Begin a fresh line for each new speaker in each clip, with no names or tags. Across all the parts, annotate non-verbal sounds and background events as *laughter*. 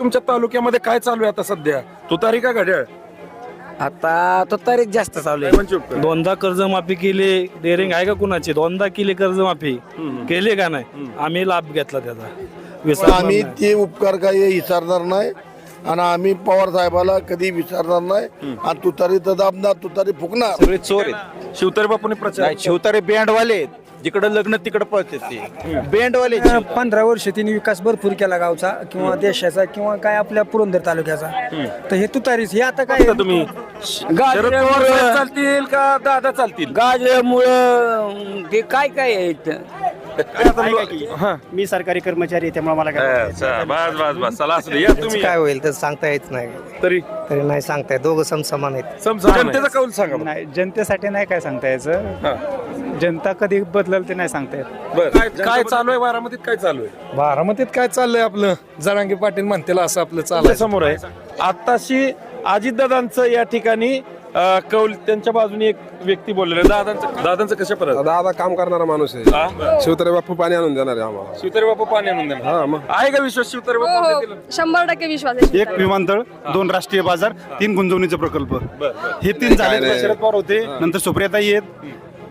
तुमच्या तालुक्यामध्ये काय चालू आहे आता सध्या? तुतारी का घड्याळ?
आता तो तारीख जास्त चालू आहे.
साहेबांची उपकार.
दोनदा कर्जमाफी केली डेअरिंग आहे का कुणाची? दोनदा केली कर्जमाफी. केली का नाही? आम्ही लाभ घेतला त्याचा.
पण
विसरणार
आम्ही
नाही.
ते उपकार काही विचारणार नाही. आणि आम्ही पवार साहेबाला कधी विचारणार नाही. आणि तुतारी तर दाबणार तुतारी फुकणार.
सगळे चोर आहेत.
शिवतारी बापूंनी प्रचार
नाही शिवतारे बँडवाले आहेत. जिकडं लग्न तिकडं पळतात ते. बँडवाले
पंधरा वर्ष त्यांनी विकास भरपूर केला गावचा किंवा देशाचा किंवा काय आपल्या पुरंदर तालुक्याचा. तर हे तुतारीच हे आता काय?
तुम्ही. शरद पवार साहेब चालतील का दादा चालतील?
गाजल्यामुळं ते काय काय आहे इथं?
हा.
मी सरकारी कर्मचारी आहे त्यामुळे मला काय
अच्छा, बस बस बस. चला असू दे. या तुम्ही.
काय होईल तर सांगता येत नाही.
तरी?
तरी नाही सांगता येत. दोघं समसमान आहेत.
समजा जनतेचा कौल सांगा बरं.
नाही जनतेसाठी नाही काय सांगता यायचं. जनता कधी बदलल ते नाही सांगता येत.
बरं. काय काय चालू आहे? बारामतीत काय चालू आहे?
बारामतीत काय चाललंय आपलं? जरांगी पाटील म्हणतील असं आपलं चालायचं
समोर आहे. आताशी अजितदादांचं या ठिकाणी अं, कौल त्यांच्या बाजूने एक व्यक्ती बोललेला आहे. दादांचं दादांचं कशा परत
दादा काम करणारा माणूस आहे. शिवतरे बापू पाणी आणून देणार आहे आम्हाला.
शिवतारे बापू पाणी आणून देणार.
हा मग.
आहे का विश्वास? शिवतारे
हो
बापू
हो
देतील?
शंभर टक्के विश्वास आहे
एक विमानतळ दोन राष्ट्रीय बाजार तीन गुंतवणुकीचे प्रकल्प. हे तीन झाले. शरद पवार होते. नंतर सुप्रियाताई आहेत.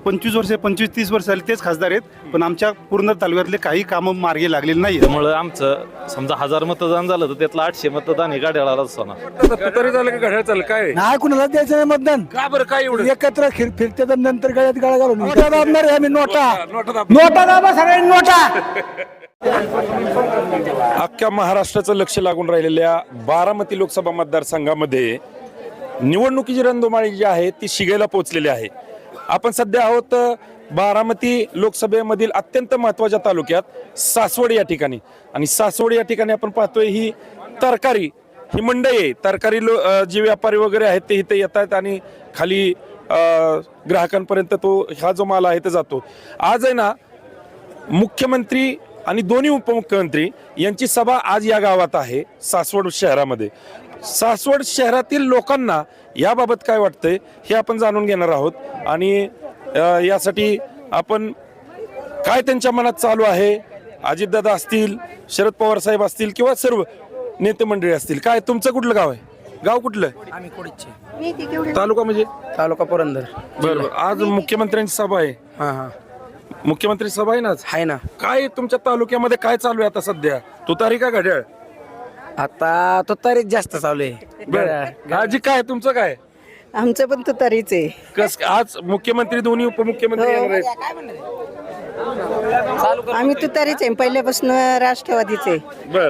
पंचवीस वर्ष पंचवीस तीस वर्ष झाले तेच खासदार आहेत पण आमच्या पूर्ण तालुक्यातले काही कामं मार्गी लागलेली नाही
त्यामुळं आमचं समजा हजार मतदान झालं तर त्यातलं आठशे मतदान हे गाड्याला असताना.
तुतारी झालं का घड्याळ चाललं काय?
नाही कुणाला द्यायचं नाही मतदान.
का बरं काय एवढं?
एकत्र फिर फिरते तर नंतर गळ्यात गळा घालून नोटा दाबणार आहे आम्ही नोटा
नोटा. दाब.
नोटा दाबा सगळ्यांनी नोटा
अख्ख्या महाराष्ट्राचं लक्ष लागून राहिलेल्या बारामती लोकसभा मतदारसंघामध्ये निवडणुकीची रणधुमाळी जी आहे ती शिगेला पोहोचलेली आहे. आपण सध्या आहोत बारामती लोकसभेमधील अत्यंत महत्त्वाच्या तालुक्यात सासवड या ठिकाणी. आणि सासवड या ठिकाणी आपण पाहतोय ही तरकारी ही मंडई आहे. तरकारी लो जे व्यापारी वगैरे आहेत ते इथे आहेत आणि खाली ग्राहकांपर्यंत तो हा जो माल आहे तो जातो. आज आहे ना मुख्यमंत्री आणि दोन्ही उपमुख्यमंत्री यांची सभा आज या गावात आहे सासवड शहरामध्ये. सासवड शहरातील लोकांना याबाबत काय वाटतंय हे आपण जाणून घेणार आहोत. आणि अ, यासाठी आपण काय त्यांच्या मनात चालू आहे? अजितदादा असतील शरद पवार साहेब असतील किंवा सर्व नेते मंडळी असतील काय तुमचं कुठलं गाव आहे? गाव कुठलं? आहे?
आम्ही कोडीचे
तालुका म्हणजे?
तालुका पुरंदर.
बरं आज मुख्यमंत्र्यांची सभा आहे.
हा हा.
मुख्यमंत्री सभा आहे ना आज?
आहे ना.
काय तुमच्या तालुक्यामध्ये काय चालू आहे आता सध्या? तुतारी का घड्याळ?
आता तो तारीख जास्त चालू आहे.
आजी काय तुमचं काय?
आमचं पण तुतारीच आहे.
कस आज मुख्यमंत्री दोन्ही उपमुख्यमंत्री येणार आहेत.
आम्ही तुतारीच आहे. पहिल्यापासून राष्ट्रवादीच आहे.
बर.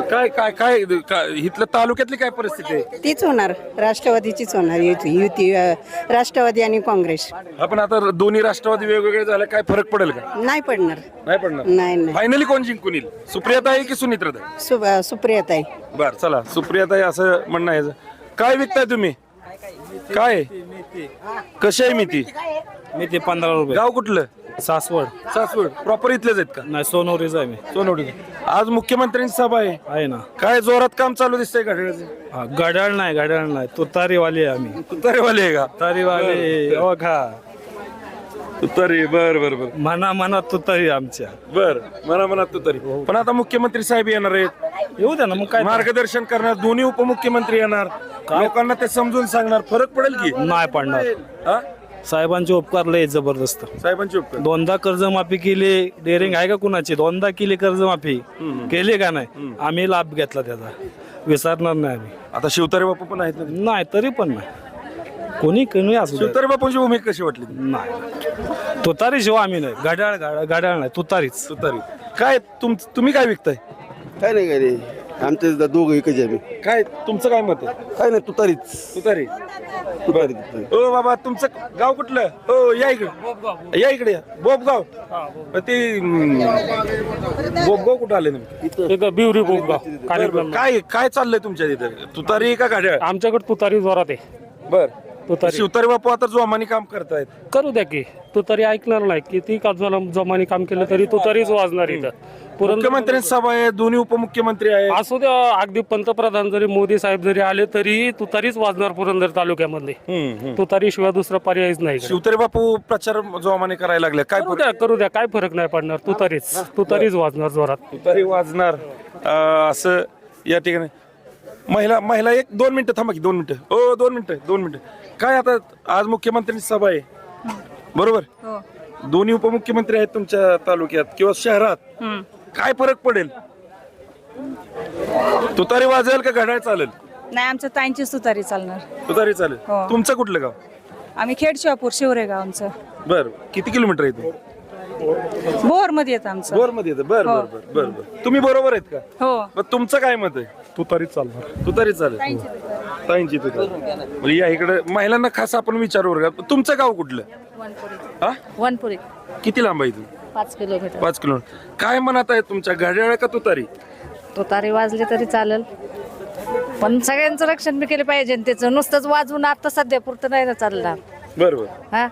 काय काय काय काय- इथल्या तालुक्यातली काय परिस्थिती आहे?
तीच होणार. राष्ट्रवादीचीच होणार. युती युती अं, राष्ट्रवादी आणि काँग्रेस.
आपण आता दोन्ही राष्ट्रवादी वेगवेगळे झाले काय फरक पडेल का?
नाही पडणार.
नाही पडणार?
नाही नाही.
फायनली कोण जिंकून येईल? सुप्रियाताई की सुनित्राताई?
सु सुप्रियाताई.
बर चला. सुप्रियाताई असं म्हणणं आहे. काय विकताय तुम्ही? काय? कशी आहे मी ती
मी ते पंधरा रुपये.
गाव कुठलं?
सासवड.
सासवड. प्रॉपर इथलेच आहेत का?
नाही सोनवरीच आहे मी.
सोनवडी आज मुख्यमंत्र्यांची सभा आहे.
आहे ना.
काय जोरात काम चालू दिसतंय घड्याळाचं?
हा, घड्याळ नाही घड्याळ नाही. तुतारीवाली आहे आम्ही.
तुतारीवाले आहे का?
तुतारीवाली हो का?
तुतारी बर बर बर.
मना मनात तुतारी आमच्या.
बर मना मनात तुतारी. पण आता मुख्यमंत्री साहेब येणार आहेत.
येऊ द्या ना मग काय?
मार्गदर्शन करणार दोन्ही उपमुख्यमंत्री येणार. लोकांना ते समजून सांगणार. फरक पडेल की?
नाही पडणार.
हा?
साहेबांचे उपकार लय जबरदस्त.
साहेबांची उपकार?
दोनदा कर्जमाफी केली डेअरिंग आहे का कुणाची? दोनदा केली कर्जमाफी. केली का नाही? आम्ही लाभ घेतला त्याचा. विसरणार नाही आम्ही.
आता शिवतारे बापू पण आहेत ना?
नाही तरी पण नाही. कोणी कोणी असू दे.
शिवतारे बापूंची भूमिका कशी वाटली?
नाही. तुतारी शिवाय आम्ही नाही. घड्याळ घड्याळ घड्याळ नाही. तुतारीच.
तुतारी. काय तुम तुम्ही काय विकताय?
काय नाही काय नाही आमचे दोघं एकच आहे आम्ही
काय तुमचं काय मत आहे?
काय नाही तुतारीच.
तुतारी.
तुतारी
ओ बाबा तुमचं गाव कुठलं? हो या इकडे. या इकडे या. बोबगाव ते हम्म, बोबगाव कुठं आले नेमके?
बिवरी
बरं, बरं. काय काय चाललंय तुमच्या तिथे? तुतारी का गाड्या?
आमच्याकडे तुतारी जोरात आहे.
बर.
तुतारी
शिवतारी बापू आता जोमानी काम करतायत.
करू द्या की. तुतारी ऐकणार नाही किती का जमा- जमानी काम केलं तरी तुतारीच वाजणार इथं. पुरंदर
मुख्यमंत्र्यांची सभा आहे दोन्ही उपमुख्यमंत्री आहे
असू द्या अगदी पंतप्रधान जरी मोदी साहेब जरी आले तरी तुतारीच वाजणार पुरंदर तालुक्यामध्ये. तुतारी शिवाय दुसरा पर्यायच नाही इकडे.
शिवतारी बापू प्रचार जोमाने करायला लागले. काय
करू द्या करू द्या काय फरक नाही पडणार. तुतारीच तुतारीच वाजणार जोरात.
तुतारी वाजणार. अं, असं या ठिकाणी महिला महिला एक दोन मिनिटं थांबा की दोन मिनिटं. हो दोन मिनिटं दोन मिनिटं. काय आता आज मुख्यमंत्र्यांची सभा आहे. बरोबर? दोन्ही उपमुख्यमंत्री आहेत तुमच्या तालुक्यात किंवा शहरात. काय फरक पडेल? तुतारी वाजेल का घड्याळ चालेल?
नाही आमचं ताईंची सुतारी चालणार.
तुतारी चालेल.
हो.
तुमचं कुठलं गाव?
आम्ही खेड शिवापूर शिवरे गाव आमचं.
बर. किती किलोमीटर आहे
बोरमध्ये येतं आमचं.
बोरमध्ये येतं. बर बर बर बर बर. तुम्ही बरोबर आहेत का?
हो.
मग तुमचं काय मत आहे?
तुतारीच चालणार
तुतारी चालेल ताईंची तुतारी म्हणजे या इकडे महिलांना खास आपण विचारू वर्गात तुमचं गाव कुठलं? हा?
वनपुरी.
किती लांब आहे इथून?
पाच किलोमीटर.
पाच किलोमीटर. काय म्हणत आहे तुमच्या? घड्याळ का तुतारी?
तुतारी वाजली तरी चालेल. पण सगळ्यांचं रक्षण बी केलं पाहिजे जनतेचं नुसतंच वाजवून आता सध्या पुरतं नाही ना चालणार.
बरोबर.
हा?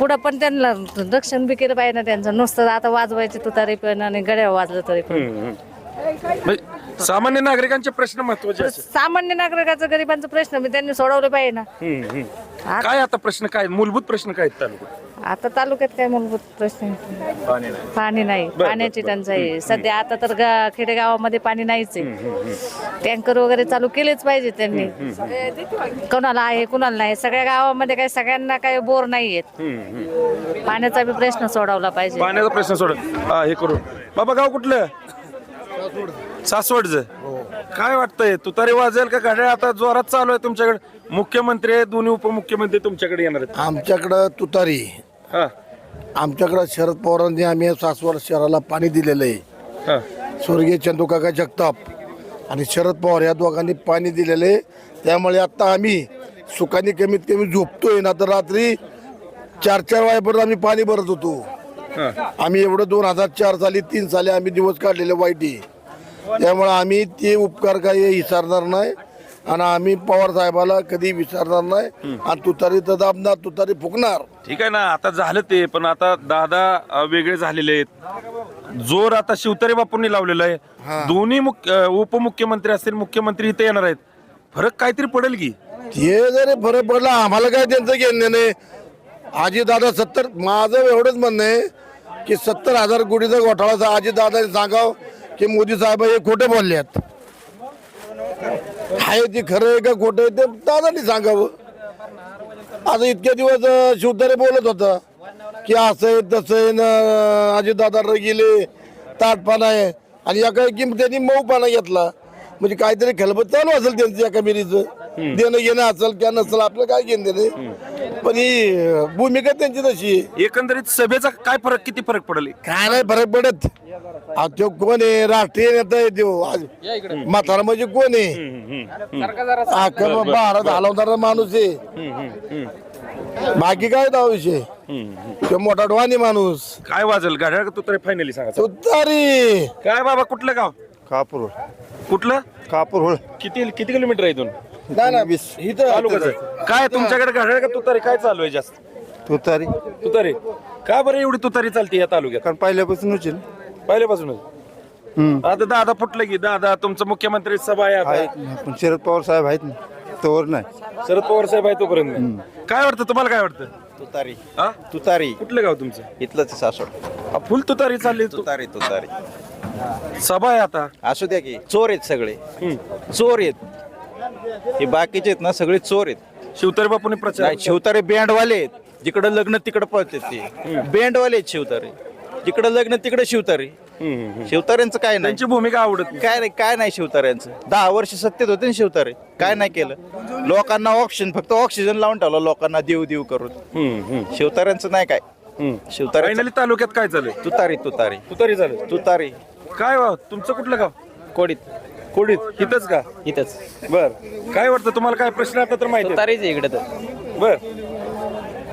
पुढं पण त्यांना रक्षण बी केलं पाहिजे ना त्यांचं. नुसतं आता वाजवायचे तुतारी पण आणि गड्या वाजलं तरी पण.
म्हणजे सामान्य नागरिकांचे प्रश्न महत्त्वाचे असतात.
सामान्य नागरिकाचा गरिबांचा प्रश्न मी त्यांनी सोडवले पाहिजे ना.
हम्म, हम्म. काय आता प्रश्न काय? मूलभूत प्रश्न काय आहेत तालुक्यात?
आता तालुक्यात काय मूलभूत प्रश्न आहे? पाणी नाही. पाण्याची टंचाई आहे. सध्या आता तर गा- खेडेगावामध्ये पाणी नाहीच आहे. टँकर वगैरे चालू केलेच पाहिजे त्यांनी. कोणाला आहे कोणाला नाही. सगळ्या गावामध्ये काही सगळ्यांना काही बोर नाही आहेत पाण्याचा बी प्रश्न सोडवला पाहिजे.
पाण्याचा प्रश्न सोड हा हे करू. बाबा गाव कुठलं? सासवडचं. काय वाटतंय? तुतारी वाजेल का घड्याळ? आता जोरात चालू आहे तुमच्याकडे. मुख्यमंत्री आहेत, दोन्ही उपमुख्यमंत्री तुमच्याकडे येणार आहेत.
आमच्याकडं तुतारी.
हा.
आमच्याकडं शरद पवारांनी आम्ही सासवड शहराला पाणी दिलेलं आहे.
हा.
स्वर्गीय चंदूकाका जगताप आणि शरद पवार या दोघांनी पाणी दिलेलं आहे. त्यामुळे आता आम्ही सुखाने कमीत कमी झोपतोय ना तर रात्री चार चार वाजेपर्यंत आम्ही पाणी भरत होतो. आम्ही एवढं दोन हजार चार साली तीन साली आम्ही दिवस काढलेले वाईटी त्यामुळे आम्ही ते उपकार काही विसरणार नाही. आणि आम्ही पवार साहेबाला कधी विसरणार नाही. आणि तुतारी तर दाबणार तुतारी फुकणार.
ठीक आहे ना आता झालं ते पण आता दादा अ, वेगळे झालेले आहेत. जोर आता शिवतारे बापूंनी लावलेला आहे. दोन्ही मुख्य अ, उपमुख्यमंत्री असतील मुख्यमंत्री इथे येणार आहेत. फरक काहीतरी पडेल की?
ते जरी फरक पडला आम्हाला काय त्यांचं घेणं नाही आजी दादा सत्तर माझं एवढंच म्हणणं आहे की सत्तर हजार कोटीचा घोटाळा आजी दादाने सांगाव की मोदी साहेब हे खोटे बोललेत आहे ते खरं आहे का खोटं आहे ते दादानी सांगावं. आता इतके दिवस शिवतारे बोलत होता की असं आहे तसं आहे ना आजी दादा गेले ताटपाना आहे. आणि या काही किंमत त्यांनी मऊपाना घेतला. म्हणजे काहीतरी खलबत चालू असेल त्यांचं एका मिरीचं. देणं घेणं असेल किंवा नसेल आपलं काय घेणं देणं पण ही भूमिका त्यांची तशी. आहे
एकंदरीत सभेचा काय फरक किती फरक पडेल?
काय नाही फरक पडत. अहो, तो कोण आहे? राष्ट्रीय नेता आहे तो. आज म्हातारा म्हणजे कोण आहे? अख्खा भारत हलवणारा माणूस आहे. बाकी काय दाव विषय? तो मोठा डोवानी माणूस.
काय वाजेल? गाड्या तू तरी फायनली सांगा.
तुतारी.
काय बाबा कुठलं गाव?
कापूर
कुठलं?
कापूर
किती किती किलोमीटर आहे इथून?
नाही इथं
तालुक्याचं. काय तुमच्याकडे घड्याळ का तुतारी? काय चालू आहे जास्त?
तुतारी.
तुतारी. का बरं एवढी तुतारी चालते या तालुक्यात?
कारण पहिल्यापासून उचल
पहिल्यापासूनच? आता दादा फुटलं की दादा तुमचं मुख्यमंत्री सभा आहे आता.
पण शरद पवार साहेब आहेत ना तोवर नाही.
शरद पवार साहेब आहे तोपर्यंत नाही. काय वाटतं तुम्हाला काय वाटतं?
तुतारी.
हा?
तुतारी.
कुठलं गाव तुमचं?
इथलंच सासवड.
फुल तुतारी चालली तु-
तुतारी तुतारी.
सभा आहे आता.
असू द्या की चोर आहेत सगळे. चोर आहेत. हे बाकीचे आहेत ना सगळे चोर आहेत.
शिवतारे बापूने प्रचार.
नाही शिवतारे बँडवाले आहेत. जिकडं लग्न तिकडं पळतात ते. बँडवाले आहेत शिवतारे. जिकडं लग्न तिकडं शिवतारे. शिवतार्यांचं काय नाही.
त्यांची भूमिका आवडत नाही.
काय नाही काय नाही शिवतार्यांचं दहा वर्ष सत्तेत होते ना शिवतारे. काय नाही केलं. लोकांना ऑक्सिजन फक्त ऑक्सिजन लावून ठेवलं. लोकांना देव देव करून. शिवतार्यांचं नाही काय. शिवतारे
फायनली तालुक्यात काय चालू
तुतारी तुतारी.
तुतारी चालू
तुतारी.
काय वा तुमचं कुठलं गाव?
कोडीत.
कोडीत? इथंच का?
इथंच.
बर. काय वाटतं तुम्हाला काय प्रश्न आता तर माहिती आहे?
तुतारीच इकडे तर.
बर.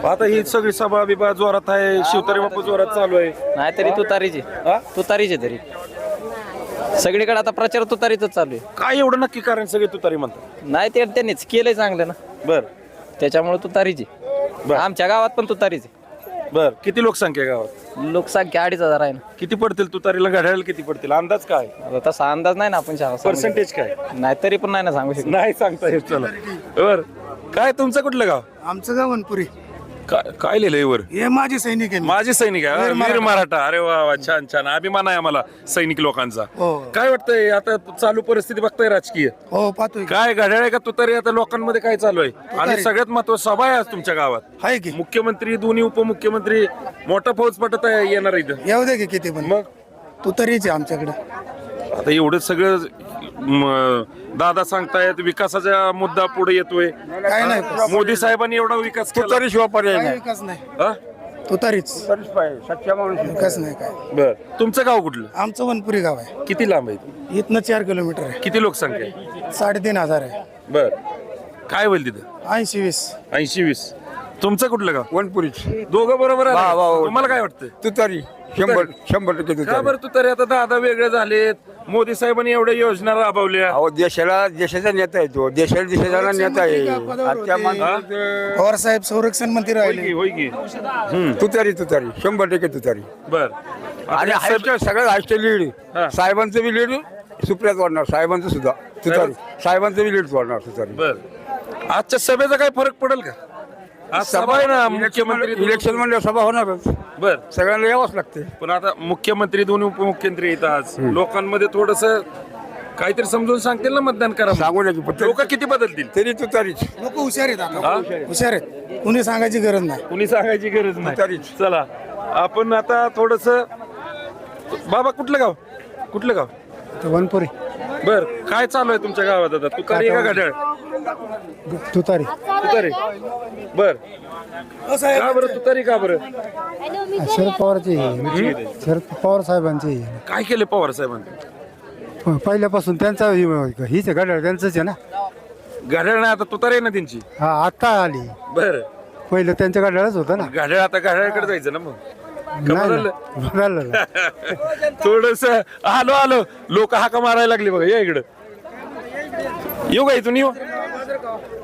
आता ही सगळी सभा बिभा जोरात आहे शिवतारे बापू जोरात चालू आहे.
नाही तरी तुतारीची
हा?
तुतारीची तरी. सगळीकडे आता प्रचार तुतारीच चालू आहे.
काय एवढं नक्की कारण सगळे तुतारी म्हणतात?
नाही ते त्यांनीच केलंय चांगलं ना.
बर.
त्याच्यामुळे तुतारीची आमच्या गावात पण तुतारीची
बर किती लोकसंख्या आहे गावात?
लोकसंख्या अडीच हजार आहे ना.
किती पडतील तुतारीला घड्याळ किती पडतील? अंदाज काय?
आता तसा अंदाज नाही ना आपण सांगू शकत.
पर्सेंटेज काय?
नाही तरी पण नाही ना सांगू शकत.
नाही सांगता येत चला. बर काय तुमचं कुठलं गाव?
आमचं गाव वनपुरी.
काय काय लिहिलंय वर
हे माझे सैनिक आहे
माझे सैनिक आहे? वीर मराठा. अरे वा वा छान छान. अभिमान आहे आम्हाला सैनिक लोकांचा.
हो.
काय वाटतंय आता चालू परिस्थिती बघताय राजकीय?
हो पाहतोय.
काय घड्याळ आहे का तू तरी आता लोकांमध्ये काय चालू आहे? आणि सगळ्यात महत्वाचं सभा आहे आज तुमच्या गावात.
आहे की.
मुख्यमंत्री दोन्ही उपमुख्यमंत्री मोठा फौज पटत आहे येणार इथं.
येऊ दे की किती पण.
मग?
तू तरीच आहे आमच्याकडे.
आता एवढं सगळं दादा सांगतायत विकासाचा मुद्दा पुढे येतोय.
काय नाही.
मोदी साहेबांनी एवढा विकास केला.
तरी शिवाय पर्याय
काय
नाही.
विकास नाही
हा?
विकास नाही काय.
बर. तुमचं गाव कुठलं?
आमचं वनपुरी गाव आहे.
किती लांब आहे
इथनं चार किलोमीटर आहे.
किती लोकसंख्या आहे?
साडेतीन हजार आहे.
बर. काय होईल तिथं?
ऐंशी वीस.
ऐंशी वीस. तुमचं कुठलं गाव?
वनपुरीच.
दोघं बरोबर आहे.
वा,
ना?
वा, वा.
तुम्हाला काय वाटतं
तू तरी शंभर शंभर टक्के
बरं तू तरी आता दादा वेगळे झालेत. मोदी साहेबांनी एवढ्या योजना राबवल्या.
अहो देशाला देशाचा नेता आहे तो. देशाला देशाचा नेता आहे. आजच्या माणसाचं-
पवार साहेब संरक्षण मंत्री
होय
राहिले.
की होय की.
तू तरी तू तरी शंभर टक्के तू तरी
बर.
आणि हायस्ट सगळ्यात हायस्ट लीड.
हा.
साहेबांचं बी लीड सुप्रियात वाढणार. साहेबांचं सुद्धा. तुतारी. साहेबांचं बी लीड वाढणार तुतारी.
बर. आजच्या सभेचा काय फरक पडेल का? आज सभा आहे ना मुख्यमंत्री
इलेक्शन म्हणलं सभा होणारच
बर.
सगळ्यांना यावंच लागते.
पण आता मुख्यमंत्री दोन्ही उपमुख्यमंत्री येतात आज. लोकांमध्ये थोडस काहीतरी समजून सांगतील ना मतदान करा
सांगू नये पण
लोक किती बदलतील?
तरी तू तरीच.
लोक हुशार आहेत आता.
हा?
हुशार आहेत. कुणी सांगायची गरज नाही.
कुणी सांगायची गरज नाही?
तुतारीच.
चला आपण आता थोडस बाबा कुठलं गाव? कुठलं गाव?
वनपुरी.
बर काय चालू आहे तुमच्या गावात आता? तू तरी का घड्याळ?
तुतारी.
तू तरी बर. का बरं तू तरी का बरं?
शरद पवारची शरद पवार साहेबांची
काय केले पवार साहेबांनी?
पहिल्यापासून त्यांचा हीच घड्याळ त्यांचंच आहे ना.
घड्याळ नाही आता तू तरी आहे ना त्यांची?
हा आता आली.
बर.
पहिलं त्यांच्या घड्याळच होतं ना.
घड्याळ आता घड्याळकडे जायचं ना मग? का बदललं?
बदललं
थोडस आलो आलो. लोक हाका मारायला लागले बघा या इकडं. येऊ का इथून? येऊ.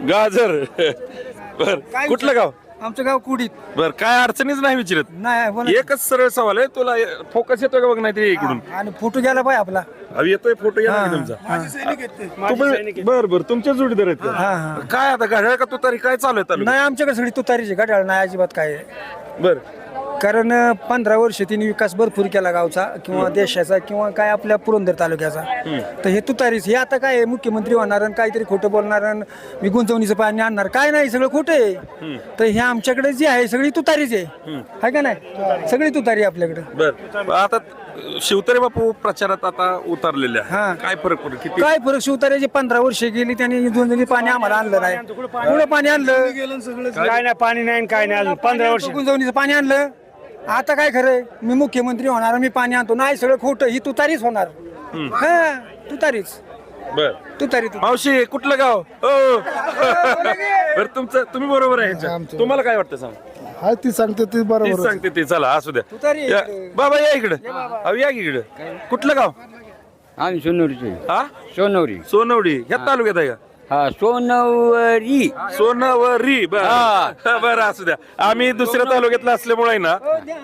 गाजर. बर. कुठलं गाव?
आमचं गाव कुडीत.
बर काय अडचणीच नाही विचारत.
नाही बोला.
एकच सरळ सवाल आहे तुला फोकस येतोय का बघ नाही ते इकडून.
आणि फोटो घ्यायला पाहिजे आपला.
अहो येतोय फोटो या ना तुमचा? तुम्ही बर बर तुमच्या जोडीदार आहेत का? काय आता घड्याळ का तू तरी काय चालू आहे
नाही आमच्याकडे सगळी तुतारीची घड्याळ नाही अजिबात काय
बर.
कारण पंधरा वर्ष तिने विकास भरपूर केला गावचा किंवा देशाचा किंवा काय आपल्या पुरंदर तालुक्याचा. तर हे तुतारीच हे आता काय आहे, मुख्यमंत्री होणार आणि काहीतरी खोटं बोलणार आणि मी गुंतवणीचं पाणी आणणार? काय नाही सगळं खोटं आहे. तर हे आमच्याकडे जी आहे सगळी तुतारीच आहे. हाय का नाही? सगळी तुतारी आहे आपल्याकडे.
बर. आता शिवतरे बापू प्रचारात आता उतरलेले आहे
हा.
काय फरक पडेल किती?
काय फरक? शिवतार्याचे पंधरा वर्ष गेली त्यांनी दोन जणी पाणी आम्हाला आणलं नाही. कुठं पाणी आणलं?
काय नाही पाणी नाही काय नाही अजून. पंधरा वर्ष.
गुंजवणीचं पाणी आणलं? आता काय खरंय? मी मुख्यमंत्री होणार मी पाणी आणतो. नाही सगळं खोटं. ही तुतारीच होणार. हा तुतारीच.
बर.
तुतारी तू
मावशी कुठलं गाव? हो बर तुमचं तुम्ही बरोबर आहे. तुम्हाला काय वाटतं सांग?
हा ती सांगते ती
तीच सांगते ते. चला असू द्या. या, बाबा या इकडं. अहो या की इकडं. कुठलं गाव?
आम्ही सोनवरीचे
हा?
सोनवरी
सोनवडी. ह्या तालुक्यात आहे का?
हा सोनवरी.
सोनवरी बर. बर असू द्या. आम्ही दुसऱ्या तालुक्यातला असल्यामुळे आहे ना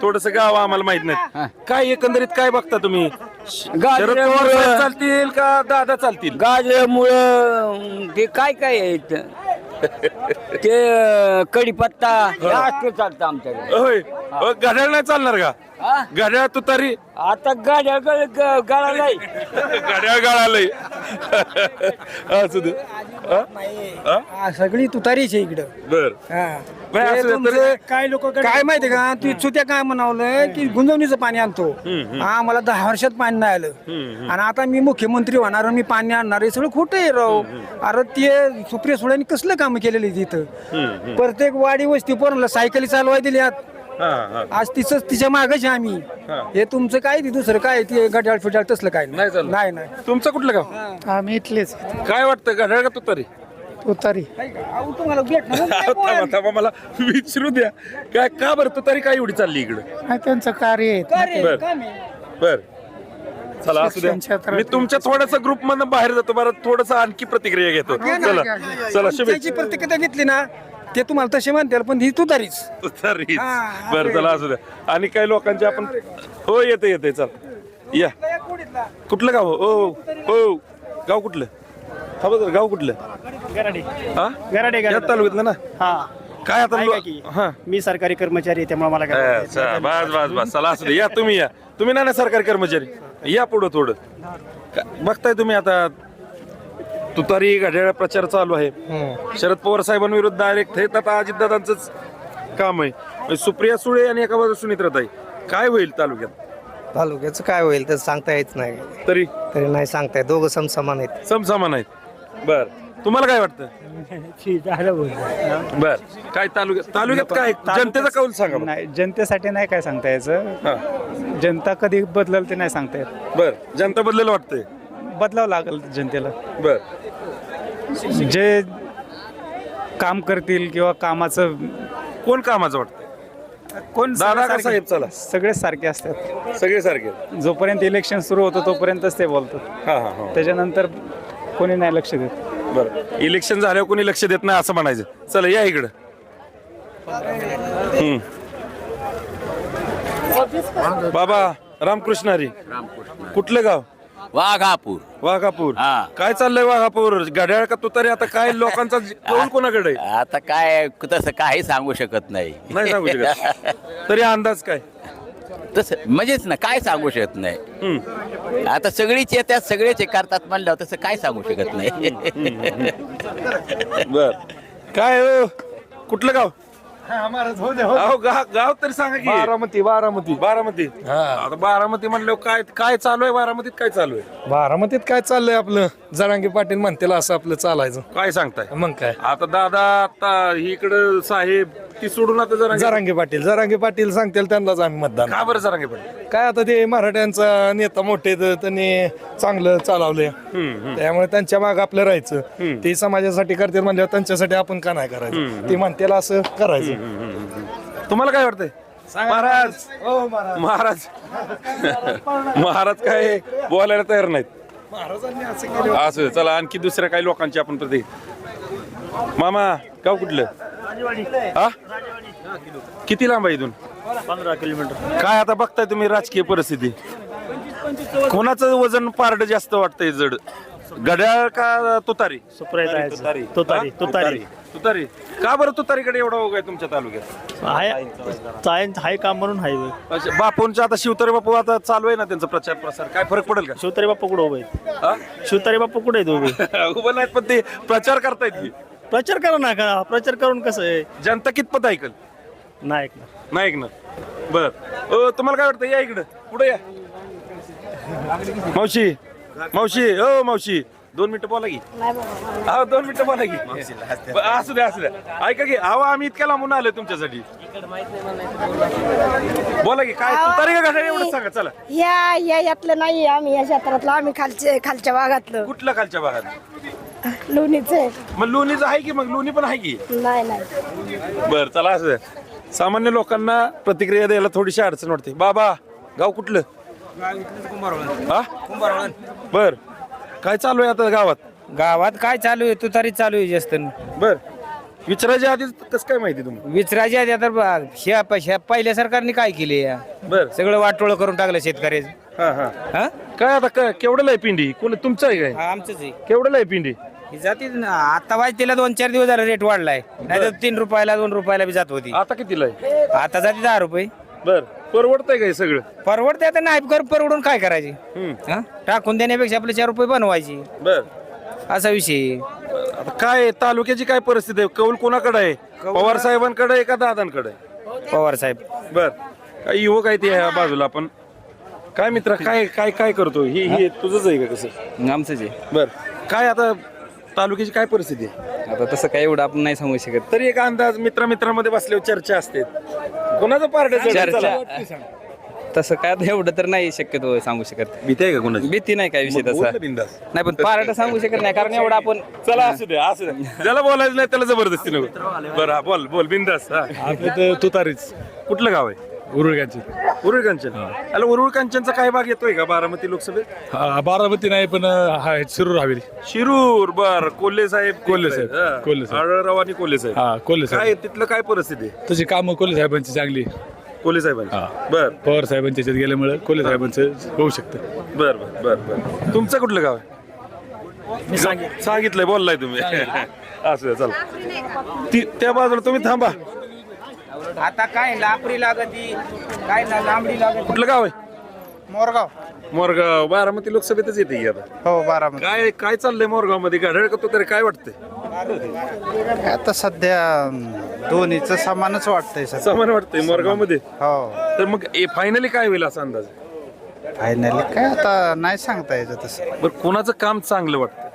थोडस गाव आम्हाला माहीत नाही. काय एकंदरीत काय बघता तुम्ही? शरद पवार साहेब चालतील का दादा चालतील?
गाजरामुळं ते काय काय आहेत? *laughs* ते कढीपत्ता हे. चालतं आमच्याकडे.
होय. अ, घड्याळ नाही चालणार का?
हा?
घड्याळ तू तरी
आता गाड्या गळ गाळा नाही. *laughs*
घड्याळ गाळालय *laughs* असू दे. हा? हा?
हा, सगळी तुतारीच आहे इकडं.
बर.
हा.
नाही,
ते
असू दे,
तुमचं
तरी-
काय लोक काय माहितीये का? ती चुत्या काय म्हणावलं की गुंजवणीचं पाणी आणतो. आम्हाला दहा वर्षात पाणी नाही आलं. आणि आता मी मुख्यमंत्री होणार आणि मी पाणी आणणार हे सगळं खोटं आहे राव. अरे ते सुप्रिया सुळ्यांनी कसलं काम केलेलं आहे तिथं प्रत्येक वाडी वस्ती पोरांना सायकली चालवाय दिल्यात.
हा, हा.
आज तिचं तिच्या मागच आहे आम्ही. हे. तुमचं काय ते दुसरं काय ते गटाळ फिटाळ तसलं काय
नाही.
नाही नाही
तुमचं कुठलं गाव?
आम्ही इथलेच.
काय वाटतं? घड्याळ का तू तरी
तुतारी. *laughs*
थांबा थांबा मला विचारू द्या. काय का बरं तू तरी काय एवढी चालली इकडं?
त्यांचं कार्य आहे.
बर. बर. चला असू द्या. मी तुमच्या थोडस ग्रुप मधून बाहेर जातो. बरं थोडस आणखी प्रतिक्रिया घेतो. चला. चला
त्याची
शुभेच्छा
प्रतिक्रिया घेतली ना ते तुम्हाला तसे म्हणतील पण ही तुतारीच.
तरीच
हा,
बरं चला असू द्या. आणि काही लोकांचे आपण हो येते येते चल. या. कुठलं गाव हो हो. गाव कुठलं? हा बघ गाव कुठलं?
गराडे.
हा?
गराडे
तालुक्यातलं ना?
हा.
काय आता लो- हा.
मी सरकारी कर्मचारी आहे, त्यामुळे मला काय
बस बस बस चला असू दे. या तुम्ही या. तुम्ही नाही ना सरकारी कर्मचारी? या पुढं थोडं. का- बघताय तुम्ही आता तुतारी घड्याळ प्रचार चालू आहे. शरद पवार साहेबांविरुद्ध डायरेक्ट थेट आता अजितदादांचंच काम आहे. म्हणजे सुप्रिया सुळे आणि एका बाजू सुनित्रताई काय होईल तालुक्यात?
तालुक्याचं काय होईल तर सांगता येत नाही.
तरी?
तरी नाही सांगता येत. दोघं समसमान आहेत.
समसमान आहेत. बर. तुम्हाला काय वाटतं? बर. काय तालुक्यात तालुक्यात काय जनतेचा कौल सांगा बरं.
नाही जनतेसाठी नाही काय सांगता यायचं.
हा.
जनता कधी बदलल ते नाही सांगता येत.
बर. जनता बदलेलं वाटतंय?
बदलावं लागेल जनतेला.
बर.
जे काम करतील किंवा कामाचं
कोण कामाचं वाटतं
कोण
दादा का
सगळे
साहेब चला?
सगळे सारखे असतात.
सगळे सारखे?
जोपर्यंत इलेक्शन सुरू होतं तोपर्यंतच ते बोलतात.
हा हा हा.
त्याच्यानंतर कोणी नाही लक्ष देत.
बरं. इलेक्शन झाल्यावर कोणी लक्ष देत नाही असं म्हणायचं. चला या इकडं. हम्म. बाबा रामकृष्ण हरी. कुठलं गाव?
वाघापूर.
वाघापूर.
हा.
काय चाललंय वाघापूर? घड्याळ का तुतारी? आता काय लोकांचा *laughs* कौल कोणाकडे? आहे?
आता काय तसं काही सांगू शकत नाही.
नाही सांगू शकत. *laughs* तरी अंदाज काय?
तसं म्हणजेच ना काय सांगू शकत नाही. आता सगळीच येतात सगळेच हे करतात म्हणल्यावर तसं काय सांगू शकत नाही.
बर. काय हो कुठलं गाव? अहो गाव गाव तरी सांगा की.
बारामती बारामती.
बारामती. आता बारामती म्हणलं काय काय चालू आहे? बारामतीत काय चालू आहे?
बारामतीत काय चाललंय आपलं? जरांगी पाटील म्हणतील असं आपलं चालायचं.
काय सांगताय?
मग काय?
आता दादा आता इकडं साहेब ती सोडून आता जरा
जरांगी पाटील. जरांगी पाटील सांगतील त्यांनाच आम्ही मतदान.
का बरं जरा पण
काय आता ते मराठ्यांचा नेता मोठे तर त्यांनी चांगलं चालवलंय. त्यामुळे त्यांच्या माग आपलं राहायचं. ते समाजासाठी करतील म्हणजे त्यांच्यासाठी आपण का नाही करायचं? ते म्हणतील असं करायचं.
तुम्हाला काय वाटतंय? महाराज. महाराज. महाराज. काय बोलायला तयार नाहीत. असं चला आणखी दुसऱ्या काही लोकांची आपण प्रति मामा गाव कुठलं? हा किती लांब आहे इथून?
पंधरा किलोमीटर.
काय आता बघताय तुम्ही राजकीय परिस्थिती? कोणाचं वजन पारड जास्त वाटतंय जड? घड्याळ का तुतारी?
तुतारी.
तुतारी तुतारी. तुतारी. का बरं तुतारीकडे एवढा ओघ आहे तुमच्या तालुक्यात?
हाय हाय काम म्हणून हायवे
अच्छा, बापूंचा आता शिवतारे बापू आता चालू आहे ना त्यांचा प्रचार प्रसार. काय फरक पडेल का?
शिवतारे बाप्पा कुठे उभे
हा?
शिवतारे बाप्पा कुठे आहेत उभे? *laughs*
उभं नाहीत पण ते प्रचार करतायत की.
प्रचार करा ना का प्रचार करून कसं आहे?
जनता कितपत ऐकल?
नाही ऐकणार.
नाही ऐकणार. बर. तुम्हाला काय वाटतं? या इकडं. पुढे या. मावशी. मावशी. ओ मावशी. दोन मिनिटं बोला की. हा दोन मिनिटं बोला की. ब- असू द्या असू द्या. ऐका की अहो आम्ही इतक्या लांबून आलोय तुमच्यासाठी. बोला की. काय तुतारी का घड्याळ एवढं सांगा चला.
या या यातलं नाही आम्ही या क्षेत्रातलं. आम्ही खालचे खालच्या भागातलं.
कुठलं खालच्या भागात
लोणीचे
मग लोणीचं आहे की मग लोणी पण आहे की?
नाही नाही.
बर चला असं. द्या. सामान्य लोकांना प्रतिक्रिया द्यायला थोडीशी अडचण वाटते. बाबा गाव कुठलं? हा? बर. काय चालू आहे आता गावात?
गावात काय चालू आहे? तुतारी चालू आहे जास्त.
बर. विचारायच्या आधीच कसं काय माहिती तुम्हाला?
विचरायची आधी आता बा- ह्या ह्या पहिल्या सरकारने काय केले या?
बर.
सगळं वाटोळ करून टाकलं शेतकऱ्याचं.
हा हा.
हा?
काय आता काय केवढं आहे पिंडी? कोण तुमचं आहे काय?
हा, आमचंच आहे.
केवढं आहे पिंडी?
ही जाती ना आता वाज तिला दोन चार दिवस झाला रेट वाढलाय. नाही तर तीन रुपयाला दोन रुपयाला बी जात होती.
आता कितीला आहे?
आता जाते दहा रुपये.
बर. परवडतंय काय सगळं?
परवडते आता नाही कर परवडून काय करायची?
हम्म.
हा? टाकून देण्यापेक्षा आपले चार रुपये बनवायची.
बर.
असा विषय. आहे.
आता काय आहे? तालुक्याची काय परिस्थिती आहे? कौल कोणाकडे आहे? पवार साहेबांकडे आहे का दादांकडे? आहे?
पवार साहेब.
बर. काय युवक आहे ते ह्या बाजूला आपण? काय मित्र काय काय काय करतो ही हे तुझंच आहे का कसं?
आमचंच
बर. काय आता तालुक्याची काय परिस्थिती आहे?
आता तसं काय एवढं आपण नाही सांगू शकत.
तरी एक अंदाज मित्र मित्रामध्ये बसल्यावर चर्चा असते. कोणाचं पार्ट
तसं काय आता एवढं तर नाही शक्यतो सांगू शकत.
भीती आहे का कोणाची?
भीती नाही काय विषय तसा.
बिंदास.
नाही पण पाराट सांगू शकत नाही कारण एवढं आपण
चला असू दे असू दे. ज्याला बोलायचं नाही त्याला जबरदस्ती नको. बरं हा, बोल बोल बिंदास हा.
आपलं तुतारीच.
कुठलं गाव आहे?
उरुळगांची
उरुळ कांचन. अरे उरुळ कांचनचा काय भाग येतोय का बारामती लोकसभेत?
बारामती नाही पण हा शिरूर हवेली.
शिरूर बर. कोल्हे साहेब
कोल्हे साहेब,
हा.
कोल्हे साहेब.
आढळराव आणि कोल्हे साहेब.
हा कोल्हे
काय तिथलं काय परिस्थिती? आहे
तशी कामं कोल्हे साहेबांची चांगली.
कोल्हे साहेबांची. बर.
पवार साहेबांच्या याच्यात गेल्यामुळे कोल्हे साहेबांचं होऊ शकतं.
बर बर बर बर. तुमचं कुठलं गाव आहे?
मी सांगितलं
सांगितलंय बोललाय तुम्ही. असं चला. ती त्या बाजूला तुम्ही थांबा.
आता काय लाकडी लागती काय लांबडी लागत.
कुठलं गाव आहे?
मोरगाव.
मोरगाव. बारामती लोकसभेतच येते आता?
हो बारामती.
काय काय चाललंय मोरगावमध्ये घड्याळ का तरी काय वाटतंय?
आता सध्या दोन्हीचं समानच वाटतंय सर
समान वाटतंय मोरगावमध्ये
हो.
तर मग फायनली काय होईल असा अंदाज?
फायनली काय आता नाही सांगता यायचं तसं.
बरं कोणाचं काम चांगलं वाटतं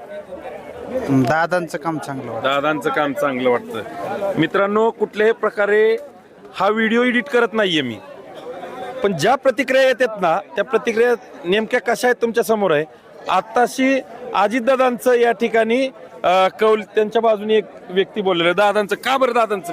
दादांचं काम चांगलं वाटतं.
दादांचं काम चांगलं वाटतं. मित्रांनो कुठल्याही प्रकारे हा व्हिडिओ एडिट करत नाहीये मी. पण ज्या प्रतिक्रिया येतात ना त्या प्रतिक्रिया नेमक्या कशा आहेत तुमच्यासमोर आहे? आत्ताशी अजितदादांचं या ठिकाणी अं, कौल त्यांच्या बाजूने एक व्यक्ती बोललेलं आहे. दादांचं का बरं दादांचं?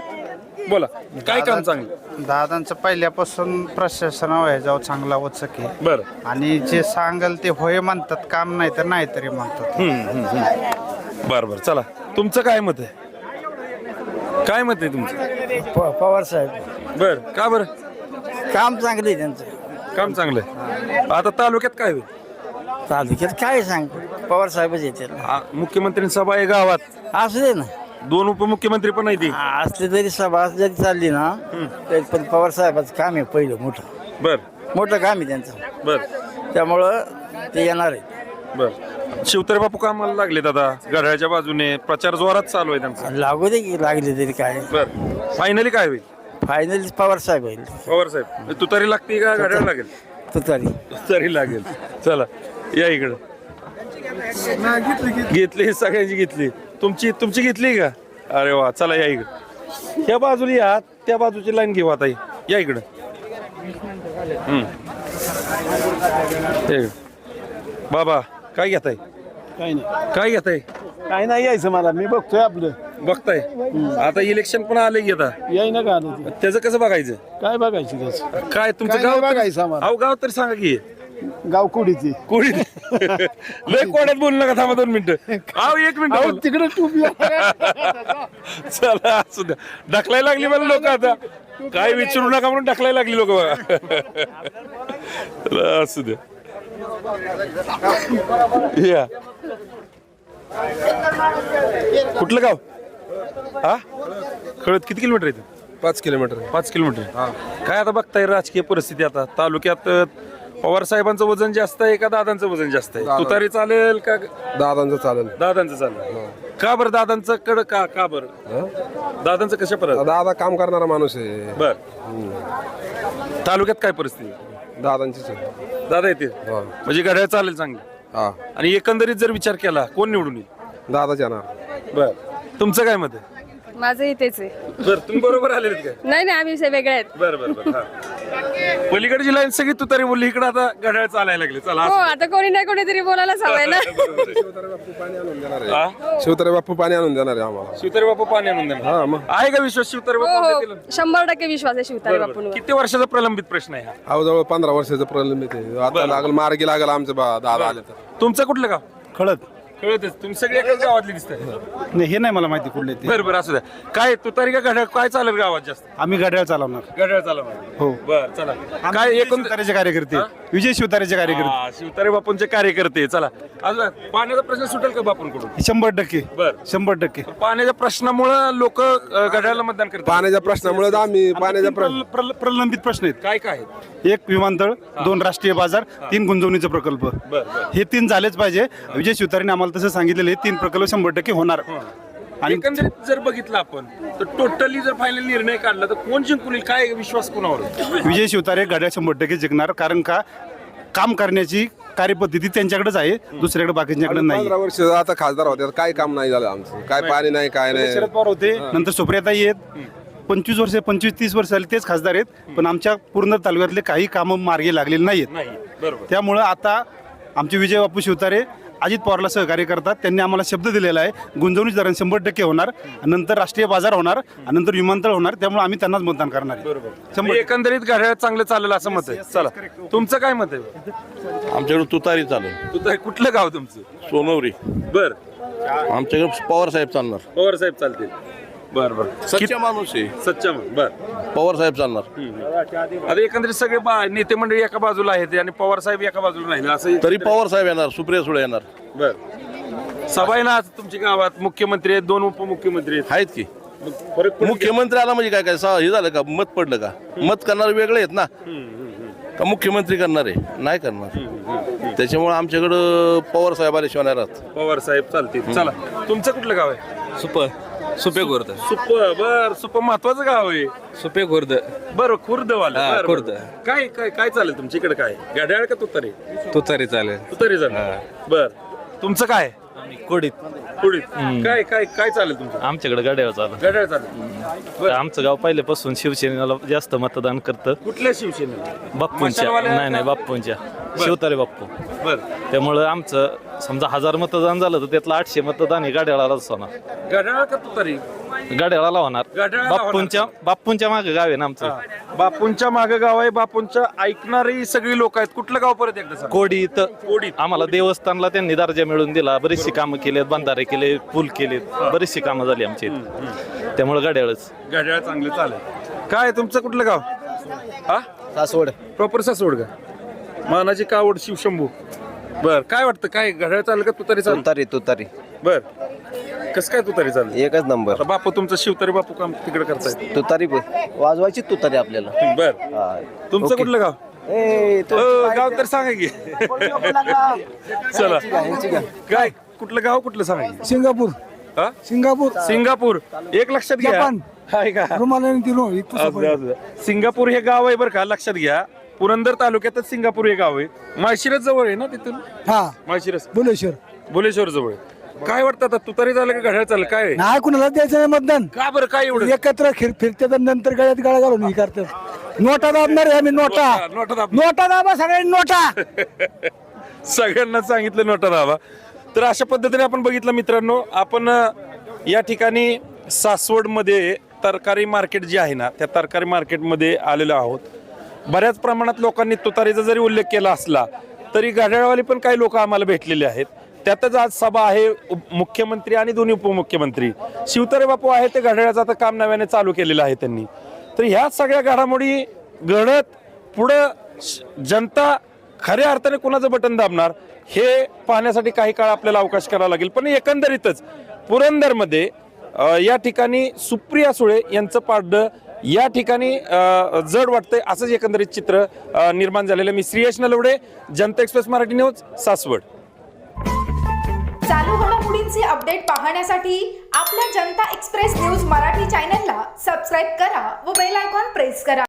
बोला काय काम चांगलं?
दादांचं पहिल्यापासून प्रशासनावर ह्याच्यावर चांगला वचक आहे.
बरं.
आणि जे सांगल ते होय म्हणतात काम नाही तर नाही तरी म्हणतात
बरं बरं. चला. तुमचं काय मत आहे? काय मत आहे तुमचं?
पवार साहेब.
बर. का बरं?
काम चांगलं आहे त्यांचं.
काम चांगलं आहे. आता तालुक्यात काय होईल?
तालुक्यात काय सांग? पवार साहेबच येते
आ, मुख्यमंत्री सभा आहे गावात.
असू दे ना.
दोन उपमुख्यमंत्री पण आहे ती.
असली तरी सभा जरी चालली ना तरी पण पवार साहेबाचं काम आहे पहिलं मोठं.
बर.
मोठं काम आहे त्यांचं.
बर.
त्यामुळं ते येणार आहे
बर. शिवतरे बापू कामाला लागले दादा. गढाळ्याच्या बाजूने प्रचार जोरात चालू आहे त्यांचा.
लागू दे की लागली तरी काय?
बर. फायनली काय होईल?
फायनली पवार साहेब होईल.
पवार साहेब. तू तरी लागते का घड्याळ लागेल?
तू तरी
तरी लागेल. चला या इकडं. घेतली सगळ्यांची घेतली. तुमची तुमची घेतली का? अरे वा चला या इकडं. ह्या बाजूला या त्या बाजूची लाईन घेऊ आता. या इकडं. हम्म. हे. बाबा काय घेताय?
काही नाही.
काय घेताय?
काही नाही यायचं मला. मी बघतोय आपलं.
बघताय. आता इलेक्शन पण आले की आता.
याय ना का आलं ते.
त्याचं कसं बघायचं?
काय बघायचं त्याचं?
काय तुमचं
काय
गाव
बघायचं आम्हाला.
अहो गाव तरी सांगा की.
गाव कुडीची.
कोणी *laughs* लय कोड्यात बोलू नका थांबा दोन मिनिटं. अहो एक मिनिट
अहो, तिकडे टोपी *laughs*
चला असू द्या. ढकलायला लागली मला लोक आता. काय विचारू नका म्हणून ढकलायला लागली लोक बघा. *laughs* असू द्या. या. कुठलं गाव? हा? कळत किती किलोमीटर आहे
पाच किलोमीटर.
पाच किलोमीटर. काय आता बघताय राजकीय परिस्थिती आता? तालुक्यात पवार साहेबांचं वजन जास्त आहे का दादांचं वजन जास्त आहे? तुतारी चालेल का?
दादांचं चालेल.
दादांचं चालेल. का बरं दादांचं कड का का बरं? दादांचं कशा परत
दादा काम करणारा माणूस आहे.
बर. तालुक्यात काय परिस्थिती?
दादांचीच
दादा येते म्हणजे घड्याळ चालेल चांगलं.
हा.
आणि एकंदरीत जर विचार केला कोण निवडून येईल?
दादाच येणार.
बर. तुमचं काय मत आहे?
माझं इथेच आहे.
बर तुम्ही बरोबर आलेत काय
नाही नाही आम्ही वेगळे आहेत.
बर बर बर हा. पलीकडची लाईन सगळी तू तरी बोलली इकडे आता घड्याळ चालायला लागले. चला
हो आता कोणी ना कोणीतरी बोलायला हवंय ना.
हा?
शिवतरे बाप्पू पाणी आणून देणार आहे आम्हाला.
शिवतारे बापू पाणी आणून देणार.
हा मग.
आहे का विश्वास शिवतारे
हो
बापू
हो? शंभर टक्के विश्वास आहे शिवतारे
बरोबर.
बापूंवर.
किती वर्षाचा प्रलंबित प्रश्न आहे हा?
अहो जवळ पंधरा वर्षाचं प्रलंबित आहे. आता लागल मार्गी लागल आमचं बा दादा आले तर.
तुमचं कुठलं गाव?
कळत
कळतच. तुम्ही सगळे एकाच गावातली दिसताय.
नाही हे नाही मला माहिती कुठले ते.
बरं बरं असू द्या. काय तुतारी का घड्याळ काय चालेल गावात जास्त?
आम्ही गाड्या चालवणार.
घड्याळ चालव
हो.
बर चला.
काय
एकूण
शिवतारेचे कार्यकर्ते. विजय शिवतारेचे कार्यकर्ते.
हा, शिवतारे बापूंचे कार्यकर्ते. चला. अजून पाण्याचा प्रश्न सुटेल का बापूंकडून?
शंभर टक्के.
बर.
शंभर टक्के.
पाण्याच्या प्रश्नामुळे लोक घड्याळाला मतदान करतात.
पाण्याच्या प्रश्नामुळे तर आम्ही पाण्याच्या
प्रल- प्रल- प्रलंबित प्रश्न आहेत.
काय काय? आहेत?
एक विमानतळ दोन राष्ट्रीय बाजार तीन गुंतवणुकीचा प्रकल्प.
बर
हे तीन झालेच पाहिजे. विजय शिवतारेने आम्हाला तसं सांगितलेलं हे तीन प्रकल्प शंभर टक्के होणार. आणि
एकंदरीत जर बघितलं आपण तर टोटली जर फायनल निर्णय काढला तर कोण जिंकून येईल? काय विश्वास कोणावर? आहे?
विजय शिवतारे गाड्या शंभर टक्के जिंकणार कारण का? काम करण्याची कार्यपद्धती त्यांच्याकडेच आहे दुसऱ्याकडे बाकीच्याकडे नाही.
पंधरा वर्ष आता खासदार होते काय काम नाही झालं आमचं? काय पाणी नाही काय नाही.
शरद पवार होते नंतर सुप्रियाताई आहेत. पंचवीस वर्ष पंचवीस तीस वर्ष झाले तेच खासदार आहेत पण आमच्या पूर्ण तालुक्यातले काही कामं मार्गी लागलेली नाहीत
नाही बरोबर.
त्यामुळं आता आमचे विजय बापू शिवतारे अजित पवारला सहकार्य करतात. त्यांनी आम्हाला शब्द दिलेला आहे. गुंतवणूक धरण शंभर टक्के होणार. नंतर राष्ट्रीय बाजार होणार. आणि नंतर विमानतळ होणार. त्यामुळे आम्ही त्यांनाच मतदान करणार आहे. शंभर
म्हणजे एकंदरीत घड्याळ चांगलं चालेल असं मत आहे. चला. तुमचं काय मत आहे?
आमच्याकडे तुतारी चालेल
तुझं कुठलं गाव तुमचं?
सोनवरी.
बर.
आमच्याकडे पवार साहेब चालणार.
पवार साहेब चालतील. बर बर.
सच्चा माणूस आहे.
सच्चा मग बर.
पवार साहेब चालणार.
आता एकंदरीत सगळे बा- नेते मंडळी एका बाजूला आहेत आणि पवार साहेब एका बाजूला राहिले असं
तरी पवार साहेब येणार सुप्रिया सुळे येणार.
बर. सभा आहे ना आज तुमच्या गावात मुख्यमंत्री आहेत दोन उपमुख्यमंत्री आहेत.
आहेत की?
मग फरक पडेल
मुख्यमंत्री आला म्हणजे काय काय सा- हे झालं का? मत पडलं का? मत करणारे वेगळे आहेत ना? का मुख्यमंत्री करणार आहे? नाही करणार. त्याच्यामुळे आमच्याकडं पवार साहेब आले शिवाय राहत.
पवार साहेब चालतील. चला. तुमचं कुठलं गाव आहे?
सुप सुपे खुर्द
सुप बर सुप महत्वाचं गाव आहे.
सुपे खुर्द
बरं खुर्दवालं.
हा,
बरं,
खुर्द.
काय काय काय चालेल तुमच्या इकडे काय? गाड्याळ का तुतारी?
तुतारी चालेल.
तुतारी जाणार बर. तुमचं काय?
कोडीत.
पुढील काय काय काय चालेल तुमचं?
आमच्याकडे गाड्यावर चालू
गाड्याळ चालेल बरं.
आमचं गाव पहिल्यापासून शिवसेनेला जास्त मतदान करतं.
कुठल्या शिवसेनेला?
बाप्पूंच्या.
मशालवाल्या
नाही नाही बाप्पूंच्या. शिवतारे बाप्पू.
बर.
त्यामुळं आमचं समजा हजार मतदान झालं तर त्यातलं आठशे मतदान हे गाड्याळालाच होणार.
गाड्याळ का तुतारी?
गाड्याळाला होणार.
गाड्याळाला
बाप्पूंच्या बाप्पूंच्या मागे गाव आहे ना आमचं.
बापूंच्या मागे गाव आहे बापूंच्या ऐकणारी सगळी लोक आहेत. कुठलं गाव परत एकदा सांग?
कोडीत.
कोडीत.
आम्हाला देवस्थानला त्यांनी दर्जा मिळवून दिला बरीचशी कामं केलेत बंधारे केले पूल केलेत बरीचशी कामं झाली आमची त्यामुळे गाड्याळच
गाड्याळ चांगलं चालेल काय तुमचं कुठलं गाव? हा?
सासवड.
प्रॉपर सासवड का? मानाची कावड शिवशंभू. बर काय वाटतं काय घड्याळ चालेल का तुतारी चालेल?
तुतारी तुतारी.
बर. कसं काय तुतारी चालेल?
एकच नंबर.
बापू तुमचं शिवतारी बापू काम तिकडे करतायत.
तुतारी वाजवायची तुतारी आपल्याला.
बर. तुमचं कुठलं गाव? अ, गाव तर सांगा की. *laughs* चला. काय? कुठलं गाव कुठलं सांगा. की?
सिंगापूर.
हा?
सिंगापूर.
सिंगापूर. एक लक्षात घ्या.
जपान.
हाय का?
दिलो
असू दे, असू दे. सिंगापूर हे गाव आहे बरं का लक्षात घ्या. पुरंदर तालुक्यातच सिंगापूर हे गाव आहे. माळशिरस जवळ आहे ना तिथून?
हा.
माळशिरस.
बुलेश्वर.
भुलेश्वर जवळ. आहे. काय वाटतं आता तुतारी झालं का घड्याळ चालेल? काय आहे?
नाही कुणाला द्यायचं नाही मतदान.
का बरं काय एवढं?
एकत्र फिर फिरते नंतर गळ्यात गळा घालून हे करतात. नोटा दाबणार आहे आम्ही नोटा.
नोटा दाब.
नोटा दाबा सगळ्यांनी नोटा. *laughs*
सगळ्यांना सांगितलं नोटा दाबा. तर अशा पद्धतीने आपण बघितलं मित्रांनो आपण या ठिकाणी सासवडमध्ये तरकारी मार्केट जे आहे ना त्या तरकारी मार्केटमध्ये आलेलो आहोत. बऱ्याच प्रमाणात लोकांनी तुतारीचा जरी उल्लेख केला असला तरी घड्याळवाले पण काही लोक आम्हाला भेटलेले आहेत. त्यातच आज सभा आहे उप- मुख्यमंत्री आणि दोन्ही उपमुख्यमंत्री. शिवतारे बापू आहे ते घड्याळाचं आता काम नव्याने चालू केलेलं आहे त्यांनी. तर ह्या सगळ्या घडामोडी घडत पुढं श- जनता खऱ्या अर्थाने कोणाचं बटन दाबणार? हे पाहण्यासाठी काही काळ आपल्याला अवकाश करावा लागेल. पण एकंदरीतच पुरंदरमध्ये या ठिकाणी सुप्रिया सुळे यांचं पारडं या ठिकाणी जड वाटतंय असंच एकंदरीत चित्र निर्माण झालेलं मी श्रीयश नलवडे जनता एक्सप्रेस मराठी न्यूज सासवड.
चालू घडामोडींचे अपडेट पाहण्यासाठी आपल्या जनता एक्सप्रेस न्यूज मराठी चॅनलला सबस्क्राईब करा व बेल आयकॉन प्रेस करा.